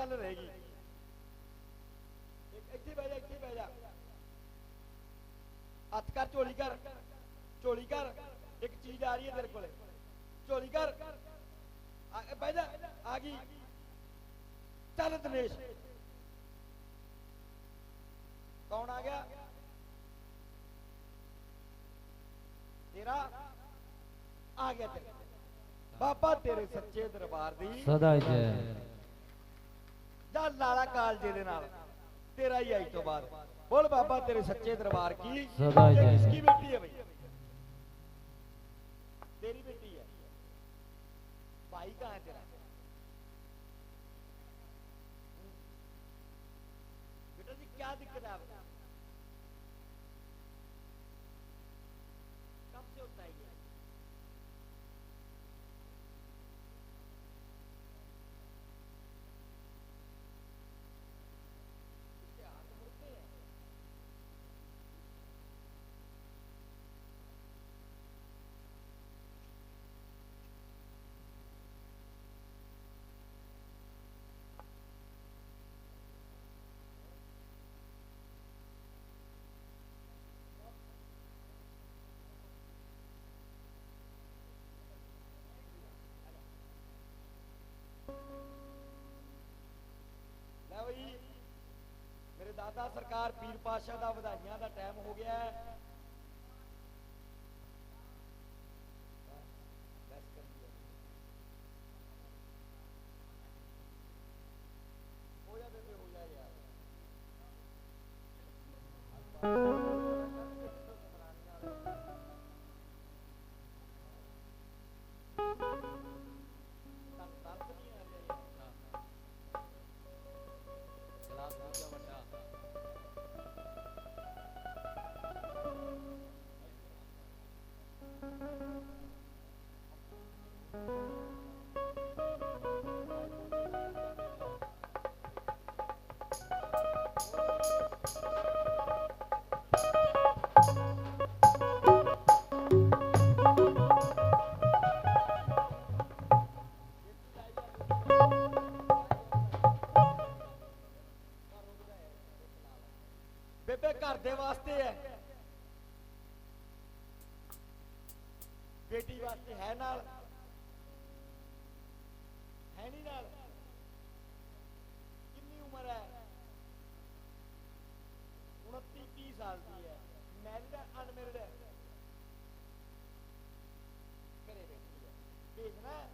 ਪੁੱਤ ਇੱਕ ਗੱਲ ਰਹਿ ਗਈ ਇੱਕ ਇੱਥੇ ਬਹਿ ਜਾ, ਇੱਥੇ ਬਹਿ ਜਾ। ਹੱਥ ਕਰ, ਝੋਲੀ ਕਰ। ਝੋਲੀ ਕਰ। ਇੱਕ ਚੀਜ਼ ਆ ਰਹੀ ਹੈ ਤੇਰੇ ਕੋਲੇ। ਝੋਲੀ ਕਰ। ਆ, ਇਹ ਬਹਿ ਜਾ। ਆ ਗਈ। ਚੱਲ ਦਿਨੇਸ਼। ਕੌਣ ਆ ਗਿਆ? ਤੇਰਾ ਆ ਗਿਆ ਤੇਰਾ। ਬਾਬਾ ਤੇਰੇ ਸੱਚੇ ਦਰਬਾਰ ਦੀ ਸਦਾ ਜੈ। ਜਾ ਲਾਲਾ ਕਾਲਜੇ ਦੇ ਨਾਲ। ਤੇਰਾ ਹੀ ਆਈ ਤੋਂ ਬਾਅਦ। ਬੋਲ ਬਾਬਾ ਤੇਰੇ ਸੱਚੇ ਦਰਬਾਰ ਕੀ? ਸਦਾ ਜੈ। ਕਿਸकी ਬੇਟੀ ਹੈ ਬਈ? ਦਾਦਾ ਸਰਕਾਰ ਪੀਰ ਪਾਸ਼ਾ ਦਾ ਵਧਾਈਆਂ ਦਾ ਟਾਈਮ ਹੋ ਗਿਆ ਹੈ। ਬੇਬੇ ਵਾਸਤੇ ਹੈ। ਬੇਟੀ ਵਾਸਤੇ ਹੈ ਨਾਲ ਹੈ ਨਹੀਂ ਨਾਲ ਕਿੰਨੀ ਉਮਰ ਹੈ 29 30 ਸਾਲ ਦੀ ਹੈ ਮੈਰਿਡ ਹੈ ਅਨਮੈਰਿਡ ਹੈ ਘਰੇ ਬੈਠੀ ਹੈ ਭੇਜਣਾ ਹੈ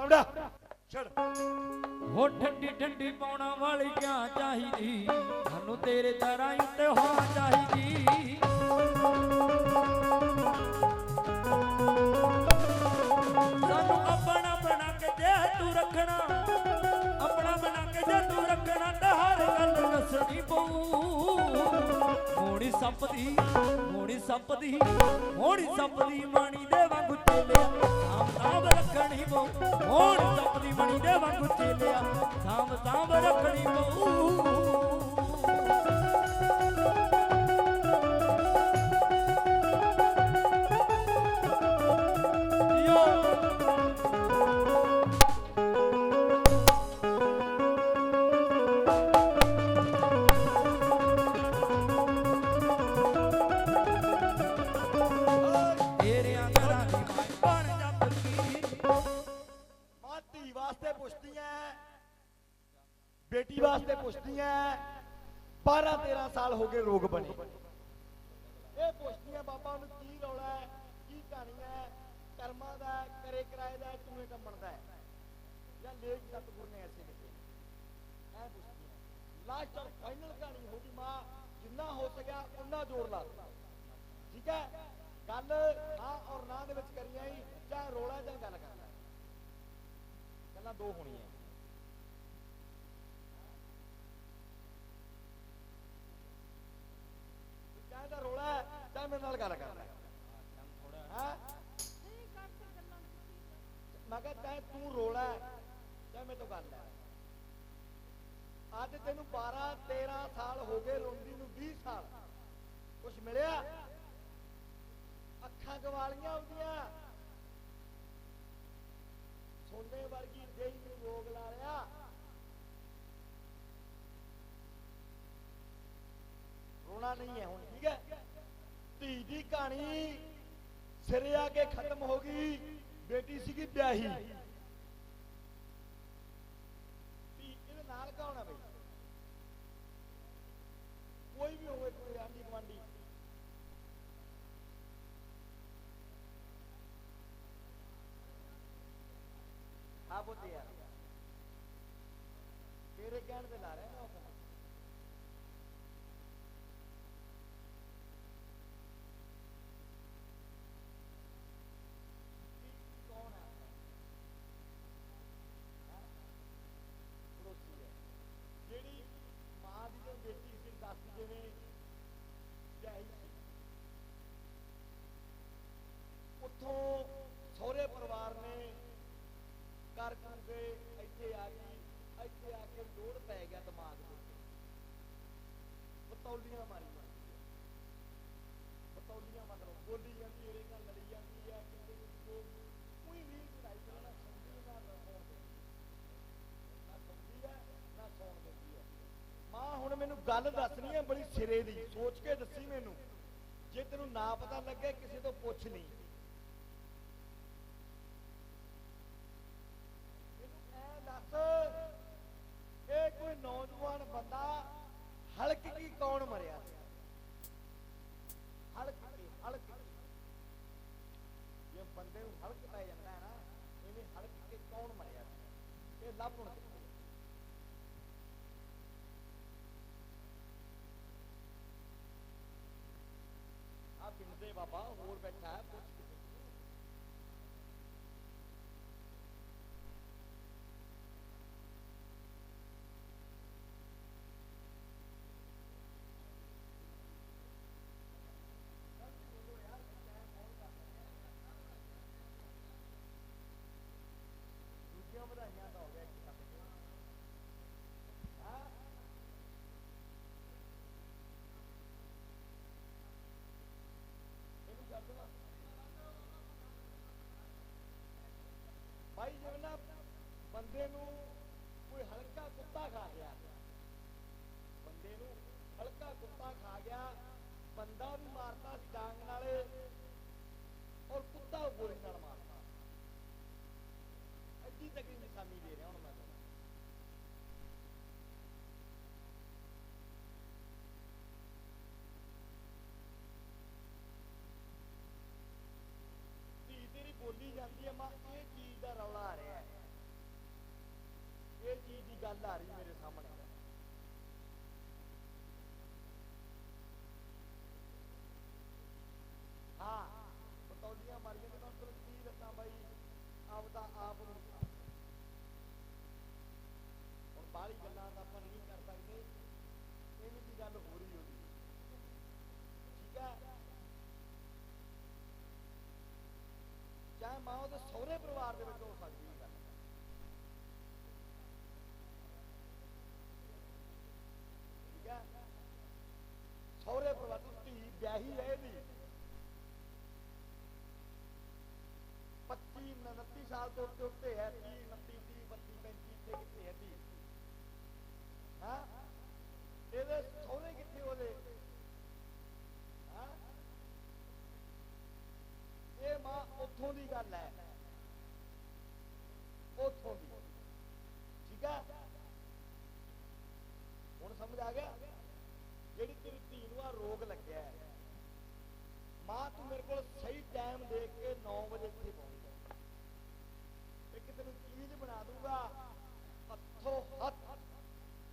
ਚੌੜਾ ਛੜ ਹੋ ਠੰਡੀ ਠੰਡੀ ਪਾਉਣਾ ਵਾਲੀ ਕਿਆ ਚਾਹੀਦੀ? ਸਾਨੂੰ ਤੇਰੇ ਦਰਾਂ ਉੱਤੇ ਹੋ ਚਾਹੀਦੀ। ਸਾਨੂੰ ਆਪਣਾ ਬਣਾ ਕੇ ਜੇ ਤੂੰ ਰੱਖਣਾ। ਆਪਣਾ ਬਣਾ ਕੇ ਜੇ ਤੂੰ ਰੱਖਣਾ ਤੇ ਹਰ ਗੱਲ ਦੱਸਣੀ ਪਊ। ਮੋੜੀ ਸੱਪ ਮੋੜੀ ਸੱਪ ਮੋੜੀ ਸੱਪ ਬਾਣੀ ਬੇਟੀ ਵਾਸਤੇ ਪੁੱਛਦੀਆਂ 12 13 ਸਾਲ ਹੋ ਗਏ ਰੋਗ ਬਣੇ। ਇਹ ਪੁੱਛਦੀਆਂ ਬਾਬਾ ਨੂੰ ਕੀ ਰੌਲਾ ਹੈ ਕੀ ਕਹਾਣੀ ਹੈ ਕਰਮਾਂ ਦਾ ਕਰੇ ਕਰਾਏ ਦਾ ਹੈ, ਕੰਮਣ ਦਾ ਜਾਂ ਲੇਖ ਸਤਿਗੁਰ ਨੇ ਐਸੇ ਲਿਖੇ ਐ ਪੁੱਛਦੀਆਂ ਲਾਸਟ ਔਰ ਫਾਈਨਲ ਕਹਾਣੀ ਹੋਗੀ ਮਾਂ ਜਿੰਨਾ ਹੋ ਸਕਿਆ ਉਹਨਾਂ ਜ਼ੋਰ ਲਾ ਦਿੱਤਾ ਠੀਕ ਹੈ ਗੱਲ ਹਾਂ ਔਰ ਨਾ ਦੇ ਵਿੱਚ ਕਰੀਆਂ ਹੀ ਚਾਹੇ ਰੋਲਾ ਜਾਂ ਗੱਲ ਕਰਨਾ। ਗੱਲਾਂ ਦੋ ਹੋਣੀਆਂ ਚਾਹੇ ਤਾਂ ਰੋਲਾ ਹੈ, ਚਾਹੇ ਮੇਰੇ ਨਾਲ ਗੱਲ ਕਰਨਾ ਹਾਂ? ਮੈਂ ਕਿਹਾ ਚਾਹੇ ਤੂੰ ਰੋਲਾ ਹੈ, ਕਹਿ ਮੇਰੇ ਤੋਂ ਗੱਲ ਹੈ। ਅੱਜ ਤੈਨੂੰ 12 13 ਸਾਲ ਹੋ ਗਏ ਰੋਂਦੀ ਨੂੰ 20 ਸਾਲ। ਕੁਛ ਮਿਲਿਆ? ਅੱਖਾਂ ਗਵਾਲੀਆਂ ਹੁੰਦੀਆਂ। ਸੋਨੇ ਵਰਗੀ ਦੇਹੀ ਨੂੰ ਰੋਗ ਲਾ ਲਿਆ। ਰੋਣਾ ਨਹੀਂ ਹੈ ਹੁਣ ਠੀਕ ਹੈ? ਧੀ ਦੀ ਕਹਾਣੀ ਸਿਰੇ ਆ ਕੇ ਖਤਮ ਹੋ ਗਈ, ਬੇਟੀ ਸੀਗੀ ਵਿਆਹੀ। ਧੀ ਇਹਦੇ ਨਾਲ ਕੌਣ ਹੈ ਬਈ? ਕੋਈ ਵੀ ਹੋਵੇ, ਕੋਈ ਆਂਢੀ ਗੁਆਂਢੀ। ਹਾਂ ਬੋਤੇ ਯਾਰ। ਤੇਰੇ ਕਹਿਣ ਤੇ ਲਾ ਰਿਹਾ ਮੈਂ ਉਹ ਕੰਮ। ਕੀ- ਕੌਣ ਹੈ ਹੈਂ? ਪੜੋਸੀ ਹੈ ਜਿਹੜੀ ਮਾਂ ਦੀ ਜੋ ਬੇਟੀ ਸੀ ਦੱਸ ਜਿਵੇਂ ਜਾਈ ਸੀ ਉੱਥੋਂ ਸਹੁਰੇ ਪਰਿਵਾਰ ਨੇ ਕਰ ਕੇ ਇੱਥੇ ਆ ਗਈ ਇੱਥੇ ਆ ਕੇ ਲੋੜ ਪੈ ਗਿਆ ਦਿਮਾਗ ਦੇ ਉੱਤੇ ਬਤੌਲੀਆਂ ਮਾਰੀ ਜਾਂਦੀ ਹੈ। ਬਤੌਲੀਆਂ ਮਤਲਬ ਬੋਲੀ ਜਾਂਦੀ ਇਹਦੇ ਨਾਲ ਲੜੀ ਜਾਂਦੀ ਹੈ ਕਿਤੇ ਕੋ ਕੋਈ ਵੀ ਲੜਾਈ ਨਾਲ ਸਮਝੀ ਨਾ ਰਸੋਂ ਨਾ ਸਮਝੀ ਹੈ, ਨਾ ਸੌਣ ਦਿੰਦੀ ਹੈ। ਮਾਂ, ਹੁਣ ਮੈਨੂੰ ਗੱਲ ਦੱਸਣੀ ਹੈ ਬੜੀ ਸਿਰੇ ਦੀ। ਸੋਚ ਕੇ ਦੱਸੀ ਮੈਨੂੰ। ਜੇ ਤੈਨੂੰ ਨਾ ਪਤਾ ਲੱਗੇ, ਕਿਸੇ ਤੋਂ ਪੁੱਛ ਲਈ ਮੈਨੂੰ ਐ ਦੱਸ ਇਹ ਕੋਈ ਨੌਜਵਾਨ ਬੰਦਾ ਹਲਕ ਕੀ ਕੌਣ ਮਰਿਆ ਸੀ ਹਲਕ ਕੀ ਹਲਕ ਕੀ ਜੇ ਬੰਦੇ ਨੂੰ ਹਲਕ ਪੈ ਜਾਂਦਾ ਹੈ ਨਾ ਇਹਨੇ ਹਲਕ ਕੇ ਕੌਣ ਮਰਿਆ ਸੀ ਇਹ ਲੱਭ ਹੁਣ ਕਿੱਥੇ ਹੈ? ਆ ਪਿੰਡ ਦੇ ਬਾਬਾ ਹੋਰ ਬੈਠਾ ਹੈ ਪੁੱਛ ਕਿਸੇ ਨੂੰ। ਦੂਜੀਆਂ ਵਧਾਈਆਂ ਤਾਂ ਹੋ ਗਿਆ ਇੱਕ ਤੱਕ ਹਾਂ ਇਹਨੂੰ ਛੱਡ ਦੇਣਾ ਭਾਈ ਜਿਵੇਂ ਨਾ ਬੰਦੇ ਨੂੰ ਕੋਈ ਹਲਕਾ ਕੁੱਤਾ ਖਾ ਗਿਆ। ਬੰਦੇ ਨੂੰ ਹਲਕਾ ਕੁੱਤਾ ਖਾ ਗਿਆ, ਬੰਦਾ ਵੀ ਮਾਰਤਾ ਸੀ ਡਾਂਗ ਨਾਲ ਔਰ ਕੁੱਤਾ ਗੋਲੀ ਨਾਲ ਮਾਰਤਾ ਐਡੀ ਤਕੜੀ ਨਿਸ਼ਾਨੀ ਦੇ ਰਿਹਾ ਹੁਣ ਮੈਂ ਤੁਹਾਨੂੰ ਧੀ ਤੇਰੀ ਬੋਲੀ ਜਾਂਦੀ ਹੈ ਮਾਂ ਇਹ ਚੀਜ਼ ਦਾ ਰੌਲਾ ਆ ਰਿਹਾ ਹੈ ਇਹ ਚੀਜ਼ ਦੀ ਗੱਲ ਆ ਰਹੀ ਮੇਰੇ ਸਾਹਮਣੇ ਹਾਂ ਬਤੌਲੀਆਂ ਮਾਰੀਆਂ ਨੇ ਮੈਂ ਤੁਹਾਨੂੰ ਕੀ ਦੱਸਾਂ ਬਾਈ ਆਪਦਾ ਆਪ ਨੂੰ ਹੁਣ ਬਾਹਲੀ ਗੱਲਾਂ ਤਾਂ ਆਪਾਂ ਨਹੀਂ ਕਰ ਸਕਦੇ ਇਹਨੂੰ ਦੀ ਗੱਲ ਹੋ ਰਹੀ ਹੋਦੀ ਠੀਕ ਹੈ ਚਾਹੇ ਮਾਂ ਉਹਦੇ ਸਹੁਰੇ ਪਰਿਵਾਰ ਦੇ ਵਿੱਚ ਹੋ ਸਕਦੀ ਹੈ ਗੱਲ ਠੀਕ ਹੈ ਸਹੁਰੇ ਪਰਿਵਾਰ ਤੋਂ ਧੀ ਵਿਆਹੀ ਹੈ ਇਹਦੀ 25 29 ਸਾਲ ਤੋਂ ਉੱਤੇ ਉੱਤੇ ਹੈ 30 29 30 32 35 ਇੱਥੇ ਕਿੱਥੇ ਹੈ ਧੀ ਹਾਂ ਇਹਦੇ ਸਹੁਰੇ ਕਿੱਥੇ ਉਹਦੇ ਹਾਂ ਇਹ ਮਾਂ ਉੱਥੋਂ ਦੀ ਗੱਲ ਹੈ ਉੱਥੋਂ ਦੀ ਠੀਕ ਹੈ ਹੁਣ ਸਮਝ ਆ ਗਿਆ ਜਿਹੜੀ ਤੇਰੀ ਧੀ ਨੂੰ ਆ ਰੋਗ ਲੱਗਿਆ ਹੈ ਮਾਂ ਤੂੰ ਮੇਰੇ ਕੋਲ ਸਹੀ ਟਾਈਮ ਦੇਖ ਕੇ 9 ਵਜੇ ਇੱਥੇ ਪਹੁੰਚ ਜਾ। ਇੱਕ ਤੈਨੂੰ ਚੀਜ਼ ਬਣਾ ਦੂੰਗਾ ਹੱਥੋਂ ਹੱਥ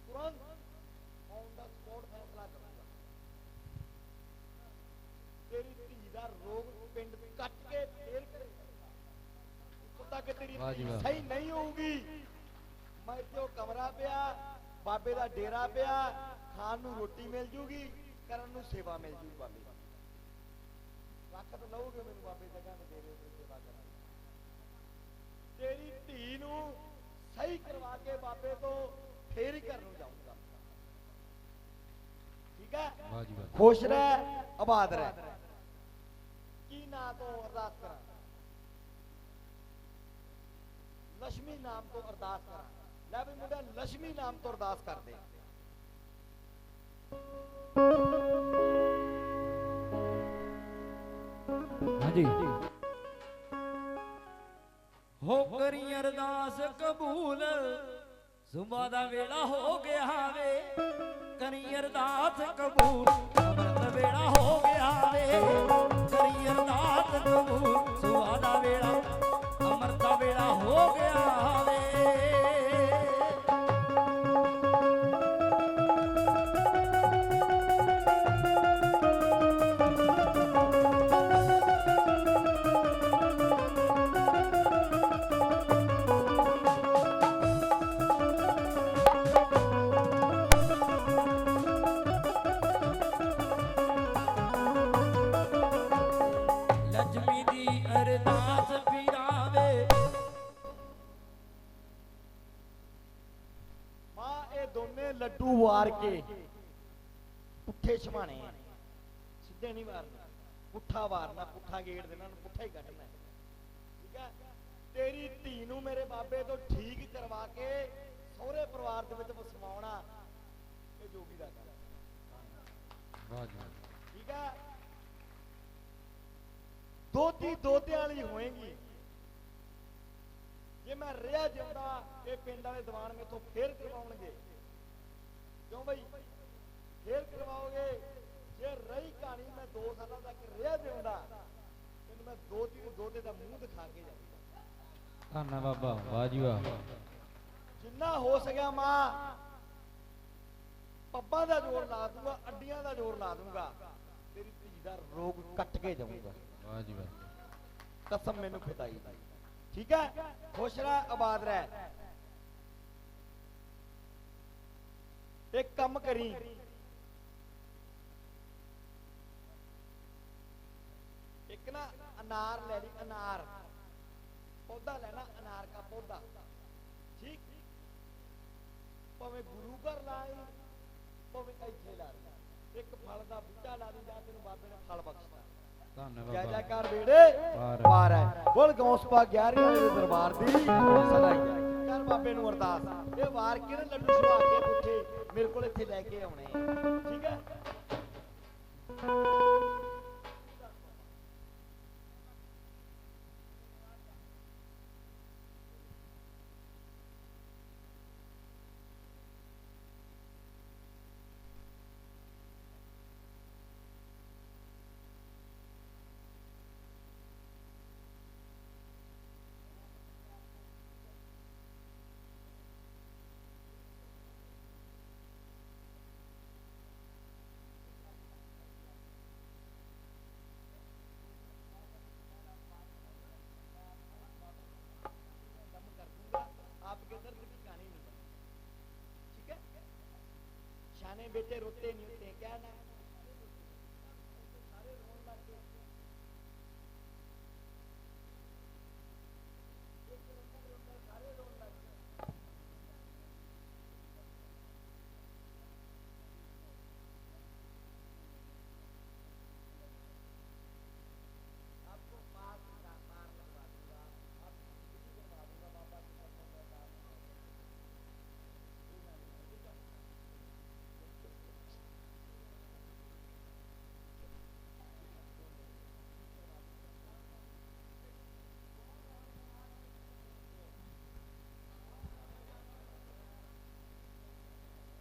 ਤੁਰੰਤ ਔਨ ਦਾ ਸਪੋਟ ਫੈਸਲਾ ਕਰੂੰਗਾ। ਤੇਰੀ ਧੀ ਦਾ ਰੋਗ ਪਿੰਡ ਕੱਟ ਕੇ ਫੇਰ ਕਰੇਗਾ ਉੱਥੋਂ ਤੱਕ ਤੇਰੀ ਜੀ। ਸਹੀ ਨਹੀਂ ਹੋਊਗੀ। ਮੈਂ ਇੱਥੇ ਉਹ ਕਮਰਾ ਪਿਆ ਬਾਬੇ ਦਾ ਡੇਰਾ ਪਿਆ ਖਾਣ ਨੂੰ ਰੋਟੀ ਮਿਲ ਜੂਗੀ ਕਰਨ ਨੂੰ ਸੇਵਾ ਮਿਲ ਜੂਗੀ ਬਾਬੇ ਵਕਤ ਲਓਗੇ ਮੈਨੂੰ ਬਾਬੇ ਜਗ੍ਹਾ ਤੇ ਦੇ ਦੇ ਸੇਵਾ ਕਰਾਂ ਤੇਰੀ ਧੀ ਨੂੰ ਸਹੀ ਕਰਵਾ ਕੇ ਬਾਬੇ ਤੋਂ ਫੇਰ ਹੀ ਘਰ ਨੂੰ ਜਾਊਂਗਾ। ਠੀਕ ਹੈ? ਖੁਸ਼ ਰਹਿ ਆਬਾਦ ਰਹਿ। ਕੀ ਨਾਂ ਤੋਂ ਅਰਦਾਸ ਕਰਾਂ? ਲక్ష్ਮੀ ਨਾਮ ਤੋਂ ਅਰਦਾਸ ਕਰਾਂ। ਲੈ ਵੀ ਮੁੰਡਾ ਲక్ష్ਮੀ ਨਾਮ ਤੋਂ ਅਰਦਾਸ ਕਰਦੇ ਹਾਂਜੀ ਹੋ ਕਰੀ ਅਰਦਾਸ ਕਬੂਲ, ਸੁਬਾ ਦਾ ਵੇਲਾ ਹੋ ਗਿਆ ਵੇ। ਕਰੀ ਅਰਦਾਸ ਕਬੂਲ, ਅਮਰਤ ਵੇਲਾ ਹੋ ਗਿਆ ਵੇ। ਕਰੀ ਅਰਦਾਸ ਕਬੂਲ ਵਾਰ ਕੇ। ਪੁੱਠੇ ਛਮਾਣੇ ਸਿੱਧੇ ਨਹੀਂ ਵਾਰਨਾ ਪੁੱਠਾ ਵਾਰਨਾ ਪੁੱਠਾ ਗੇੜ ਦੇਣਾ ਉਹਨੂੰ ਪੁੱਠਾ ਹੀ ਕੱਢਣਾ। ਠੀਕ ਹੈ ਤੇਰੀ ਧੀ ਨੂੰ ਮੇਰੇ ਬਾਬੇ ਤੋਂ ਠੀਕ ਕਰਵਾ ਕੇ ਸਹੁਰੇ ਪਰਿਵਾਰ ਦੇ ਵਿੱਚ ਵਸਵਾਉਣਾ ਇਹ ਜੋਗੀ ਦਾ ਕੰਮ। ਵਾਹ ਜੀ ਠੀਕ ਹੈ ਦੋਤੀ ਦੋਤਿਆਂ ਵਾਲੀ ਹੋਏਗੀ। ਜੇ ਮੈਂ ਰਿਹਾ ਜਿਉਂਦਾ ਇਹ ਪਿੰਡ ਵਾਲੇ ਦੀਵਾਨ ਮੇਥੋਂ ਫੇਰ ਕਰਵਾਉਣਗੇ। ਕਿਉਂ ਬਈ ਫੇਰ ਕਰਵਾਓਗੇ। ਜੇ ਰਹੀ ਕਹਾਣੀ ਮੈਂ 2 ਸਾਲਾਂ ਤੱਕ ਰਿਹਾ ਜਿਉਂਦਾ ਤੈਨੂੰ ਮੈਂ ਦੇ ਦੋਤੇ ਦਾ ਮੂੰਹ ਦਿਖਾ ਕੇ ਜਾਊਂਗਾ। ਧੰਨਾ ਬਾਬਾ ਵਾਹ ਜੀ ਵਾਹ। ਜਿੰਨਾ ਹੋ ਸਕਿਆ ਮਾਂ ਪੱਬਾਂ ਦਾ ਜ਼ੋਰ ਲਾ ਦੂੰਗਾ ਅੱਡੀਆਂ ਦਾ ਜ਼ੋਰ ਲਾ ਦੂੰਗਾ। ਤੇਰੀ ਧੀ ਦਾ ਰੋਗ ਕੱਟ ਕੇ ਜਾਊਂਗਾ। ਵਾਹ ਜੀ ਵਾਹ। ਕਸਮ ਮੈਨੂੰ ਖੁਦਾਈ ਦੀ। ਠੀਕ ਹੈ? ਖੁਸ਼ ਰਹਿ ਆਬਾਦ ਰਹਿ। ਇੱਕ ਕੰਮ ਕਰੀ। ਇੱਕ ਨਾ ਅਨਾਰ ਲੈ ਲਈ ਅਨਾਰ। ਪੌਦਾ ਲੈਣਾ ਅਨਾਰ ਦਾ ਪੌਦਾ। ਠੀਕ? ਭਾਵੇਂ ਗੁਰੂ ਘਰ ਲਾਈ ਭਾਵੇਂ ਇੱਥੇ ਲਾ ਲਈ ਇੱਕ ਫਲ ਦਾ ਬੂਟਾ ਲਾ ਲਈ ਜਾਂ ਤੈਨੂੰ ਬਾਬੇ ਨੇ ਫਲ ਬਖਸ਼ਤਾ। ਧੰਨਾ ਜੈ ਜੈਕਾਰ ਵੇੜੇ ਵਾਰ। ਵਾਰ ਹੈ। ਬੋਲ ਗੌਸਪਾ 11 ਵਾਲੇ ਦੇ ਦਰਬਾਰ ਦੀ? ਸਦਾਈ ਕਰ ਬਾਬੇ ਨੂੰ ਅਰਦਾਸ। ਇਹ ਵਾਰ ਕੇ ਨਾ ਲੱਡੂ ਛਵਾ ਕੇ ਪੁੱਠੇ? ਮੇਰੇ ਕੋਲ ਇੱਥੇ ਲੈ ਕੇ ਆਉਣੇ। ਠੀਕ ਹੈ? बेटे रोते नहीं होते हैं क्या ना